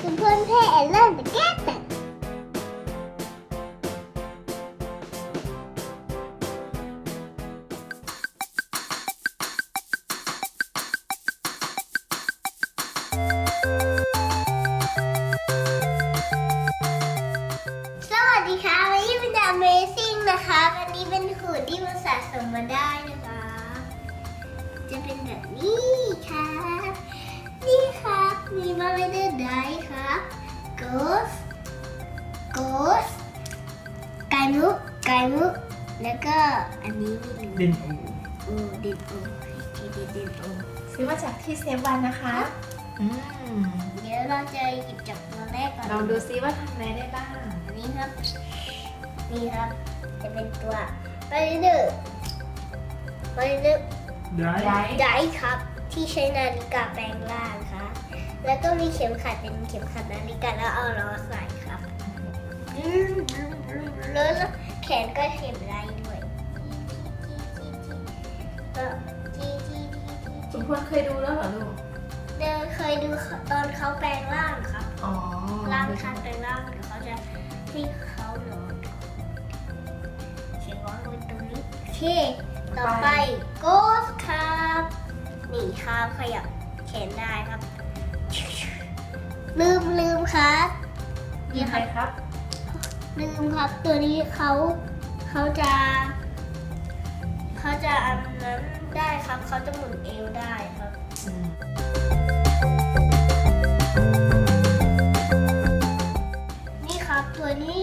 คุณเพื่อนเพ่เริ่มจะแก้แต่สวัสดีค่ะวันนี้เป็น Amazing นะคะวันนี้เป็นหุ่นที่มันสะสมมาได้นะคะ จะเป็นแบบนี้ค่ะ นี่ครับมีมาเวเดอร์ไดครับ Ghost Ghost ไก่มุกไก่มุกแล้วก็อันนี้ไม่รู้เด่นโอโอ้เด็ดโอ้ที่เด็ดเด็ดโอ้ซื้อมาจากที่เซฟวันนะคะอืมเดี๋ยวเราจะหยิบจากตัวแรกก่อนลองดูซิว่าทำอะไรได้บ้างอันนี้ครับ นี่ครับ จะเป็นตัวไปเดอร์ไปเดอร์ได้ได้ ไดครับ ที่ใช้นาฬิกาแปลงร่างครับ แล้วก็มีเข็มขัดเป็นเข็มขัดนาฬิกาแล้วเอาล้อใส่ครับแล้วแขนก็เข็มลายด้วยก็จี้จี้จี้จี้คุณพลเคยดูแล้วเหรอลูก เดินเคยดูตอนเขาแปลงร่างครับอ๋อร่างคันแปลงร่างเดี๋ยวเขาจะให้เขานอนเขียนว่าลงตรงนี้โอเคต่อไปโกสครับ นี่ครับขยับแขนได้ครับ ลืมลืมครับมีใครครับ ลืมครับ ตัวนี้เขาเขาจะเขาจะอันนั้นได้ครับเขาจะหมุนเอวได้ครับอืมนี่ครับตัวนี้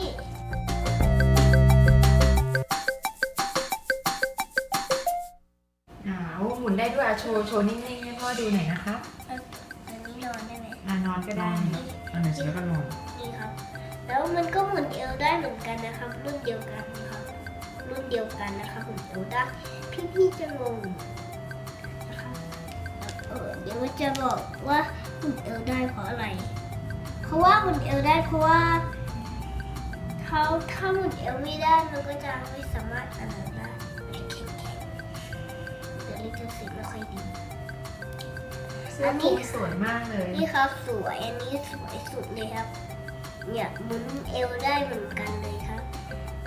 อ้าวหมุนได้ด้วยอะโชว์โชว์นิ่งๆให้พ่อดูหน่อยนะคะอันนี้ นอนได้ไหมอะนอนก็ได้อันไหนเสร็จแล้วก็นอนนี่ครับ แล้วมันก็หมุนเอวได้เหมือนกันนะครับ รุ่นเดียวกันครับ รุ่นเดียวกันนะครับหมุนเอวได้พี่ๆจะงงนะครับเออเดี๋ยวจะบอกว่าหมุนเอวได้เพราะอะไร เพราะว่าหมุนเอวได้เพราะว่าเขาถ้าหมุนเอวไม่ได้มันก็จะไม่สามารถอันนั้นได้มันจะแข็งๆเดี๋ยวลิขสิทธิ์ไม่ค่อยดี เสื้อผูกสวยมากเลยนี่ครับสวยอันนี้สวยสุดเลยครับ เนี่ยหมุนเอวได้เหมือนกันเลยครับ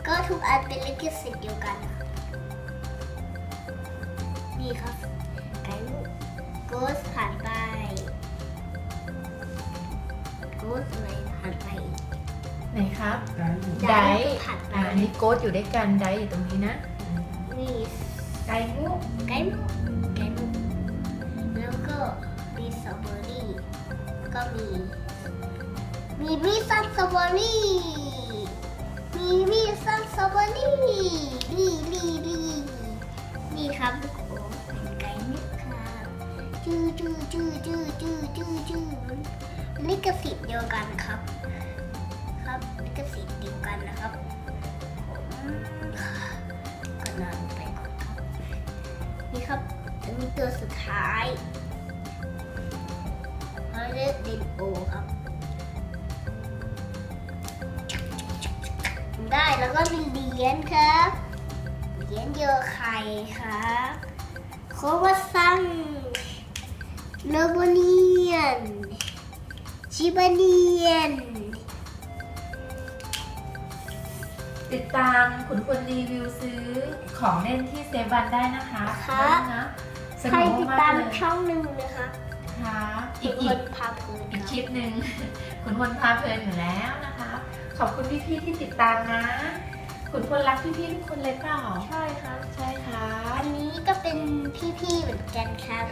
ก็ทุกอันเป็นลิขสิทธิ์เดียวกันครับนี่ครับไก่ลูกโกสผ่านไปโกสอะไรผ่านไปไหนครับได้อยู่ไดผ่านไปอะอันนี้โกดอยู่ด้วยกันไดอยู่ตรงนี้นะอืมนี่ไก่มุกไก่ลูกไก่ลูกแล้วก็มีส ตรอเบอรี่ ก็มี มีมีซันสตรอเบอรี่ มีมีซันสตรอเบอรี่ลีลีลีนี่ครับลูกโอ้เป็นไก่นึกครับจื้อจื้อจื้อจื้อจื้อจื้อจื้อลิขสิทธิ์เดียวกันครับ ครับลิขสิทธิ์เดียวกันนะครับผมก็นอนไปก่อนครับนี่ครับจะมีตัวสุดท้าย เขาเรียกดินโอครับ ได้แล้วก็มีเหรียญครับเหรียญเยอะไข่ครับโควาซังโนโบเนียน ชิบาเนียน ติดตามขุนพลรีวิวซื้อของเล่นที่เซฟวันได้นะคะครับ นะสใครนุกติดมากตามเลย ช่องหนึ่งนะคะ ครับอีอีกกอีคกนพาเพลินอีกคครับลิปหนึ่งขุนพลพาเพลินอยู่แล้วนะคะ ขอบคุณพี่ๆที่ติดตามนะ ขุนพลรักพี่ๆทุกคนเลยเปล่าใช่ครับใช่ครัอับนนี้ก็เป็นพี่ๆเหมือนกันครับ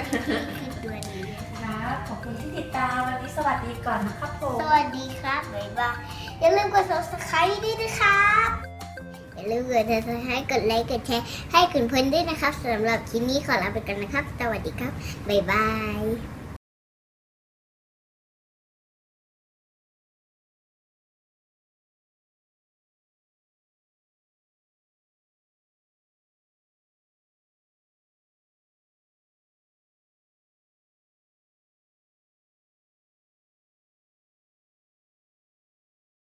คือตัวนี้ครับขอบคุณที่ติดตามวันนี้สวัสดีก่อนนะครับผมสวัสดีครับบ๊ายบายอย่าลืมกด subscribe ด้วยนะครับอย่าลืมกด subscribe กดไลค์กดแชร์ให้คุณเพื่อนด้วยนะครับสำหรับคลิปนี้ขอลาไปก่อนนะครับ สวัสดีครับบ๊ายบาย